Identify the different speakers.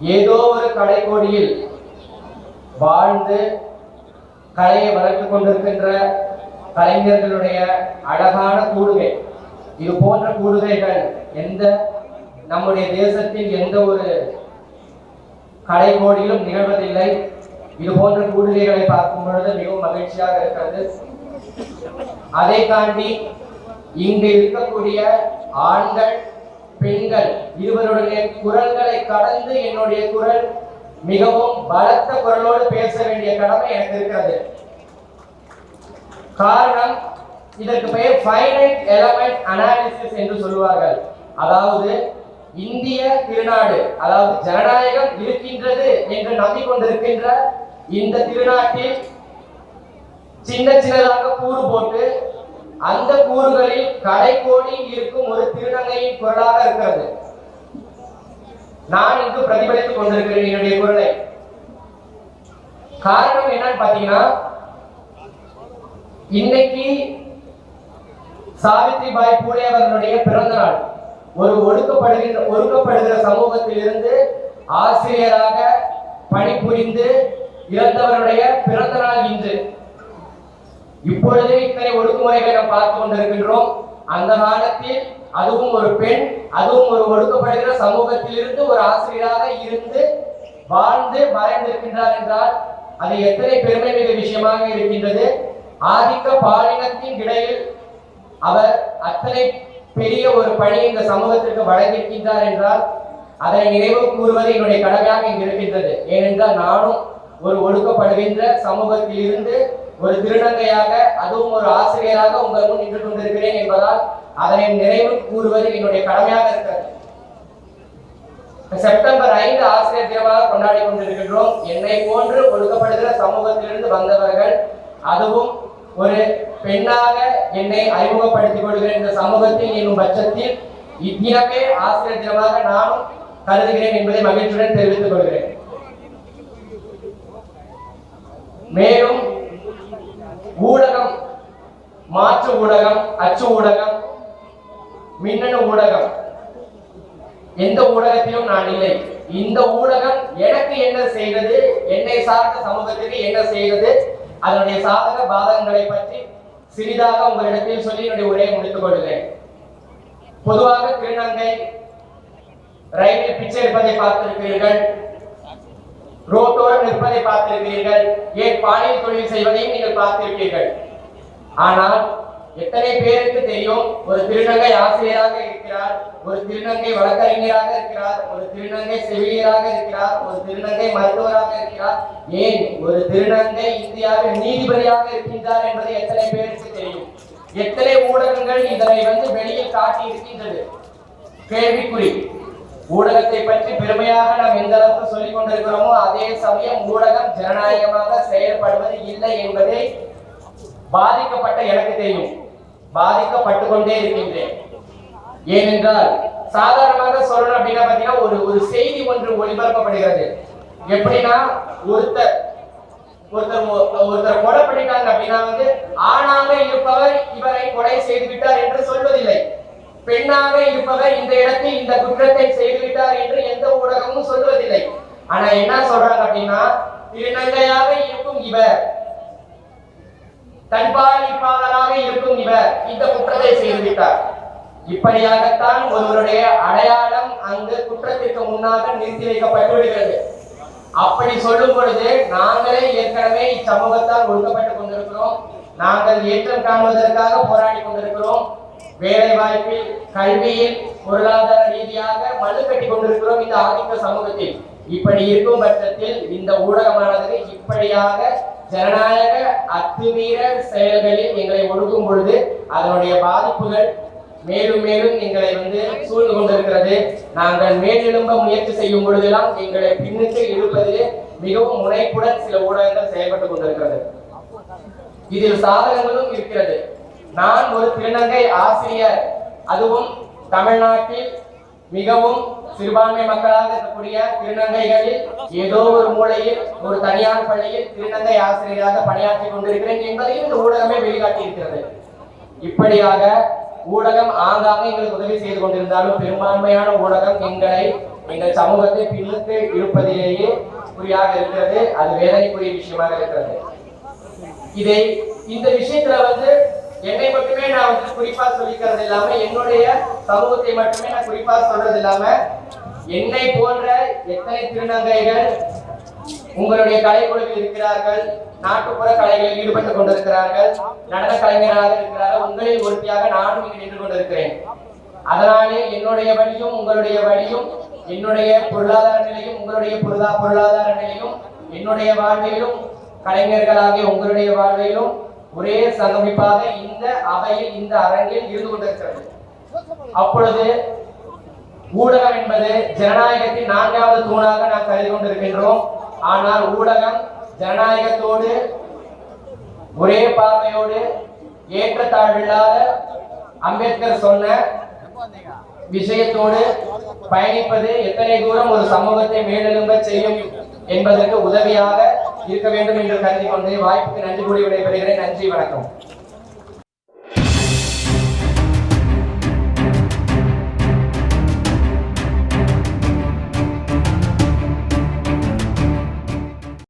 Speaker 1: ஏதோ ஒரு கடைக்கோடியில் வாழ்ந்து கலையை வளர்த்துக் கொண்டிருக்கின்ற கலைஞர்களுடைய அழகான கூடுகை. இது போன்ற கூடுகைகள் எந்த நம்முடைய தேசத்தில் எந்த ஒரு கடைக்கோடியிலும் நிகழ்வதில்லை. இது போன்ற கூடுகைகளை பார்க்கும் பொழுது மிகவும் மகிழ்ச்சியாக இருக்கிறது. அதை தாண்டி இங்கு இருக்கக்கூடிய ஆண்கள் பெண்கள். இருவருடைய குரல்களை கடந்து என்னுடைய குரல் மிகவும் பலத்த குரலோடு பேச வேண்டிய கடமை எனக்கு இருக்கிறது. காரணம் இதற்கு பெயர் ஃபைனைட் எலமெண்ட் அனாலிசிஸ் என்று சொல்லுவார்கள். அதாவது இந்திய திருநாடு அதாவது ஜனநாயகம் இருக்கின்றது என்று நம்பிக்கொண்டிருக்கின்ற இந்த திருநாட்டில் சின்ன சின்னதாக கூறு போட்டு அந்த கூறுகளில் கடைக்கோடி இருக்கும் ஒரு திருநங்கையின் குரலாக இருக்கிறது. நான் இங்கு பிரதிபலித்துக் கொண்டிருக்கிறேன் என்னுடைய குரலை. காரணம் என்னன்னு பாத்தீங்கன்னா இன்னைக்கு சாவித்ரிபாய் பூலே அவர்களுடைய பிறந்த நாள். ஒரு ஒடுக்கப்படுகின்ற ஒடுக்கப்படுகிற சமூகத்திலிருந்து ஆசிரியராக பணிபுரிந்து இறந்தவருடைய பிறந்த நாள் இன்று. இப்பொழுது இத்தனை ஒடுக்குமுறைகளை நாம் பார்த்து கொண்டிருக்கின்றோம். அந்த காலத்தில் அதுவும் ஒரு பெண் அதுவும் ஒரு ஒடுக்கப்படுகிற சமூகத்தில் இருந்து ஒரு ஆசிரியராக இருந்து வாழ்ந்து மறைந்திருக்கின்றார் என்றால் அது எத்தனை பெருமை மிக விஷயமாக இருக்கின்றது. ஆதிக்க பாலினத்தின் இடையில் அவர் அத்தனை பெரிய ஒரு பணி இந்த சமூகத்திற்கு வழங்கியிருக்கின்றார் என்றால் அதை நினைவு கூறுவது என்னுடைய கடமையாக இங்கு இருக்கின்றது. ஏனென்றால் நானும் ஒரு ஒடுக்கப்படுகின்ற சமூகத்தில் இருந்து ஒரு திருநங்கையாக அதுவும் ஒரு ஆசிரியராக உங்கள் முன் நின்று கொண்டிருக்கிறேன் என்பதால் அதனை நிறைவு கூறுவது என்னுடைய கடமையாக இருக்கிறது. செப்டம்பர் ஐந்து ஆசிரியர் தினமாக கொண்டாடி கொண்டிருக்கின்றோம். என்னை போன்று ஒடுக்கப்படுகிற சமூகத்திலிருந்து வந்தவர்கள் அதுவும் ஒரு பெண்ணாக என்னை அறிமுகப்படுத்திக் கொள்கிற இந்த சமூகத்தில் என்னும் பட்சத்தில் இத்தினமே ஆசிரியர் தினமாக நானும் கருதுகிறேன் என்பதை மகிழ்ச்சியுடன் தெரிவித்துக் கொள்கிறேன். மேலும் மாற்று ஊடகம் அச்சு ஊடகம் மின்னணு ஊடகம். எந்த ஊடகத்திலும் நான் இல்லை. இந்த ஊடகம் எனக்கு என்ன செய்தது என்னை சார்ந்த சமூகத்திற்கு என்ன செய்தது அதனுடைய சாதக பாதகங்களை பற்றி சிறிதாக உங்களிடத்தில் சொல்லி என்னுடைய உரையை முடித்துக் கொள்கிறேன். பொதுவாக திருநங்கை ரயிலில் பிச்சை இருப்பதை பார்த்திருக்கிறீர்கள். ரோட்டோடு நிற்பதை பார்த்திருக்கிறீர்கள். ஏன் பாலியல் தொழில் செய்வதையும் நீங்கள் பார்த்திருப்பீர்கள். ஆனால் எத்தனை பேருக்கு தெரியும்? ஒரு திருநங்கை ஆசிரியராக இருக்கிறார் ஒரு திருநங்கை வழக்கறிஞராக இருக்கிறார் ஒரு திருநங்கை செவிலியராக இருக்கிறார் ஒரு திருநங்கை மருத்துவராக இருக்கிறார். ஏன் ஒரு திருநங்கை இந்தியாவில் நீதிபதியாக இருக்கின்றார் என்பது எத்தனை பேருக்கு தெரியும்? எத்தனை ஊடகங்கள் இதனை வந்து வெளியில் காட்டி இருக்கின்றது? கேள்விக்குறி. ஊடகத்தை பற்றி பெருமையாக நாம் எந்த அளவுக்கு சொல்லிக் கொண்டிருக்கிறோமோ அதே சமயம் ஊடகம் ஜனநாயகமாக செயல்படுவது இல்லை என்பதை பாதிக்கப்பட்ட எனக்கு தெரியும். பாதிக்கப்பட்டு கொண்டே இருக்கின்றேன். ஏனென்றால் சாதாரணமாக சொல்லணும் அப்படின்னா பாத்தீங்கன்னா ஒரு ஒரு செய்தி ஒன்று ஒளிபரப்பப்படுகிறது. எப்படின்னா ஒருத்தர் ஒருத்தர் ஒருத்தர் கொலை பண்ணிட்டாங்க அப்படின்னா வந்து ஆணாக இருப்பவர் இவரை கொலை செய்து விட்டார் என்று சொல்வதில்லை. பெண்ணாக இருப்பவர் இந்த இடத்தில் இந்த குற்றத்தை செய்து விட்டார் என்று எந்த ஊடகமும் சொல்வதில்லை. ஆனா என்ன சொல்றாங்க அப்படின்னா திருநங்கையாக இருக்கும் இவர். தன்பாலிப்பாளராக இருக்கும் இவர். இந்த குற்றத்தை செய்துவிட்டார். இப்படியாகத்தான் ஒருவருடைய அடையாளம் அங்கு குற்றத்திற்கு முன்னாக நிறுத்தி வைக்கப்பட்டு விடுகிறது அப்படி சொல்லும் பொழுது நாங்களே ஏற்கனவே இச்சமூகத்தால் ஒடுக்கப்பட்டுக் கொண்டிருக்கிறோம். நாங்கள் ஏற்றம் காணுவதற்காக போராடி கொண்டிருக்கிறோம். வேலை வாய்ப்பில் கல்வியில் பொருளாதார ரீதியாக மனு கட்டி கொண்டிருக்கிறோம் இந்த ஆதிக்க சமூகத்தில். இப்படி இருக்கும் பட்சத்தில் இந்த ஊடகமானது இப்படியாக ஜனநாயக அத்துமீற செயல்களில் எங்களை ஒடுக்கும் பொழுது அதனுடைய பாதிப்புகள் மேலும் மேலும் எங்களை வந்து சூழ்ந்து கொண்டிருக்கிறது. நாங்கள் மேலெழும்ப முயற்சி செய்யும் பொழுதெல்லாம் எங்களை பின்னுக்கு இழுப்பதிலே மிகவும் முனைப்புடன் சில ஊடகங்கள் செயல்பட்டுக் கொண்டிருக்கிறது. இதில் சாதகங்களும் இருக்கிறது. நான் ஒரு திருநங்கை ஆசிரியர். அதுவும் தமிழ்நாட்டில் மிகவும் சிறுபான்மை மக்களாக இருக்கக்கூடிய திருநங்கைகளில் ஏதோ ஒரு மூலையில் ஒரு தனியார் பள்ளியில் திருநங்கை ஆசிரியராக பணியாற்றி கொண்டிருக்கிறேன் என்பதையும் இந்த ஊடகமே வெளிக்காட்டி இருக்கிறது இப்படியாக ஊடகம் ஆங்காங்க எங்களுக்கு உதவி செய்து கொண்டிருந்தாலும் பெரும்பான்மையான ஊடகம் எங்களை எங்கள் சமூகத்தை பின்னுக்கு இருப்பதிலேயே குறியாக இருக்கிறது. அது வேதனைக்குரிய விஷயமாக இருக்கிறது. இதை இந்த விஷயத்துல வந்து என்னை மட்டுமே நான் வந்து குறிப்பா சொல்லிக்கிறது இல்லாம என்னுடைய சமூகத்தை மட்டுமே நான் குறிப்பா சொல்றது இல்லாம என்னை போன்ற எத்தனை திருநங்கைகள் உங்களுடைய கலைக்குழுவில் இருக்கிறார்கள் நாட்டுப்புற கலைகளில் ஈடுபட்டுக் கொண்டிருக்கிறார்கள் நடன கலைஞராக இருக்கிறார்கள் உங்களில் ஒருத்தியாக நானும் இங்கு நின்று கொண்டிருக்கிறேன். அதனாலே என்னுடைய வழியும் உங்களுடைய வழியும் என்னுடைய பொருளாதார நிலையும் உங்களுடைய பொருளா பொருளாதார நிலையும் என்னுடைய வாழ்விலும் கலைஞர்களாகிய உங்களுடைய வாழ்விலும் ஒரே சங்கமிப்பாக இந்த அவையில் இந்த அரங்கில் இருந்து கொண்டிருக்கிறது. அப்பொழுது ஊடகம் என்பது ஜனநாயகத்தின் நான்காவது தூணாக நாம் கருதி கொண்டிருக்கின்றோம். ஆனால் ஊடகம் ஜனநாயகத்தோடு ஒரே பார்வையோடு ஏற்றத்தாழ்வில்லாத அம்பேத்கர் சொன்ன விஷயத்தோடு பயணிப்பது எத்தனை தூரம் ஒரு சமூகத்தை மேலெழும்ப செய்யும் என்பதற்கு உதவியாக இருக்க வேண்டும் என்று கருதி கொண்டு வாய்ப்புக்கு நன்றி கூறி விடைபெறுகிறேன். நன்றி வணக்கம்.